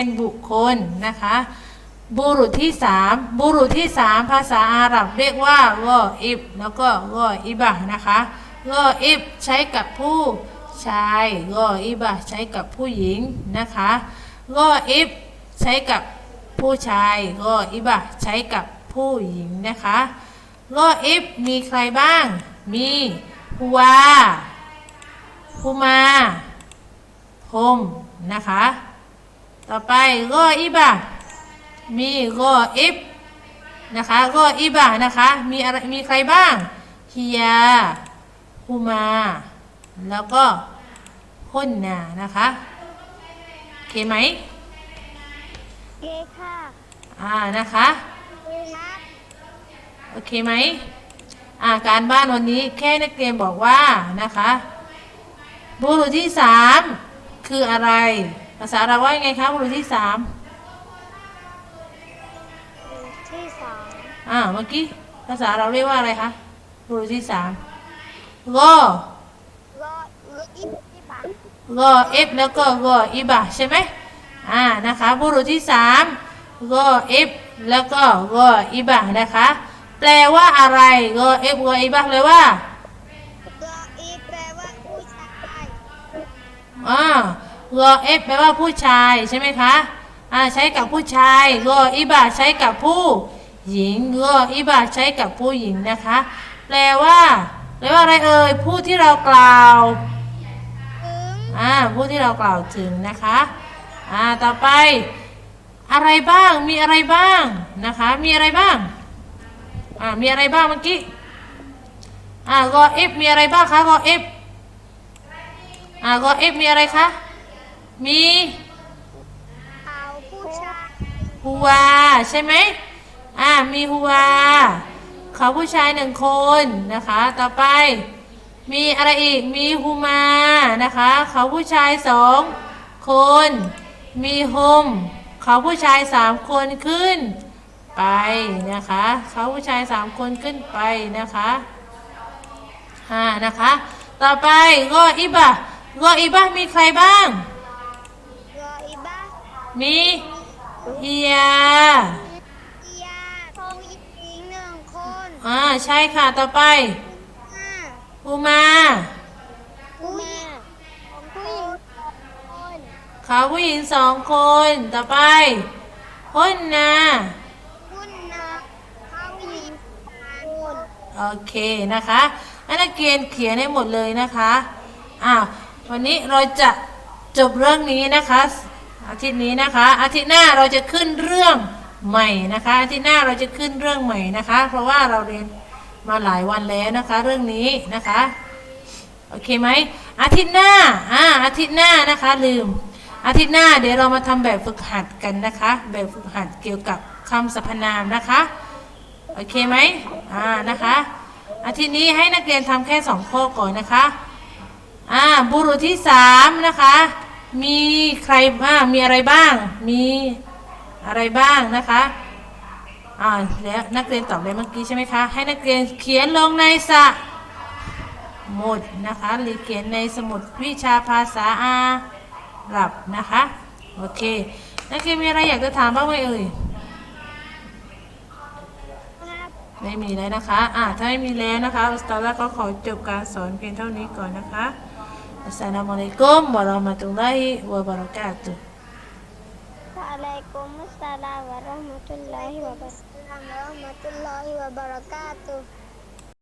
เป็นบุคคลนะคะ บุรุษที่สามบุรุษที่สามภาษาอาหรับเรียกว่ากออิบแล้วก็กออิบะนะคะกออิบใช้กับผู้ชายกออิบะใช้กับผู้หญิงนะคะกออิบใช้กับผู้ชายกออิบะใช้กับผู้หญิงนะคะกออิบมีใครบ้าง มีฮูวาฮูมาพมนะคะ ต่อไปกออิบะมีกออิบนะคะกออิบะนะคะ มีอะไรมีใครบ้างฮิยาฮูมา แล้วก็ฮุนนานะคะโอเคไหมเกค่ะอ่านะคะครับโอเคไหมอ่าการบ้านวันนี้แค่นักเรียนบอกว่านะคะบุรุษที่สามคืออะไร ภาษาเราว่ายังไงคะบุรุษที่สามที่สองอ่าเมื่อกี้ภาษาเราเรียกว่าอะไรคะบุรุษที่สามกอรออิบที่ปากกอเอฟแล้วก็กออิบะใช่ไหมอ่านะคะบุรุษที่สามกอเอฟแล้วก็กออิบะนะคะ แปลว่าอะไรกอเอฟกออิบะแปลว่าากอเอฟแปลว่าผู้ชายใช่ไหมคะอ่าใช้กับผู้ชายกออิบะใช้กับผู้หญิงกออิบะใช้กับผู้หญิงนะคะ แปลว่าแปลว่าอะไรเอ่ยผู้ที่เรากล่าวถึงอ่าผู้ที่เรากล่าวถึงนะคะอ่าต่อไปอะไรบ้างมีอะไรบ้างนะคะ มีอะไรบ้างอ่ามีอะไรบ้างเมื่อกี้อ่ากอเอฟมีอะไรบ้างคะกอเอฟอ่ากอเอฟมีอะไรคะ มีเอาผู้ชายฮูวใช่ไหมอ่ามีฮูวเขาผู้ชายหนึ่งคนนะคะ ต่อไป มีอะไรอีกมีฮูมานะคะ เขาผู้ชายสองคน มีโฮมเขาผู้ชายสามคนขึ้น ไปนะคะ เขาผู้ชายสามคนขึ้นไปนะคะอ่านะคะ ต่อไปก็อิบะก็อิบะมีใครบ้าง บ้ามีอียาอียาทองอีกหนึ่งคนอ่าใช่ค่ะต่อไปห้าอูมาผู้หญิงผู้หญิงคนเขาผู้หญิงสองคนต่อไปฮุนนาคุณนะเขาหญิงคนโอเคนะคะให้นักเรียนเขียนให้หมดเลยนะคะอ้าววันนี้เราจะจบเรื่องนี้นะคะ อาทิตย์นี้นะคะ อาทิตย์หน้าเราจะขึ้นเรื่องใหม่นะคะ อาทิตย์หน้าเราจะขึ้นเรื่องใหม่นะคะ เพราะว่าเราเรียนมาหลายวันแล้วนะคะ เรื่องนี้นะคะโอเคไหมอาทิตย์หน้าอ่าอาทิตย์หน้านะคะลืม อาทิตย์หน้าเดี๋ยวเรามาทำแบบฝึกหัดกันนะคะ แบบฝึกหัดเกี่ยวกับคำสรรพนามนะคะโอเคไหมอ่านะคะอาทิตย์นี้ให้นักเรียนทำแค่สองข้อก่อนนะคะอ่าบุรุษที่สามนะคะ มีใครบ้างมีอะไรบ้าง มีอะไรบ้างนะคะอ่าแล้วนักเรียนตอบเลยเมื่อกี้ใช่ไหมคะ ให้นักเรียนเขียนลงในสะหมดนะคะหรือเขียนในสมุดวิชาภาษาอาหรับนะคะโอเค นักเรียนมีอะไรอยากจะถามบ้างไหมเอ่ยไม่มีแล้วนะคะ อ่าถ้าไม่มีแล้วนะคะอุสตาร์ก็ขอจบการสอนเพียงเท่านี้ก่อนนะคะ Assalamualaikum warahmatullahi wabarakatuh. Waalaikumsalam warahmatullahi wabarakatuh.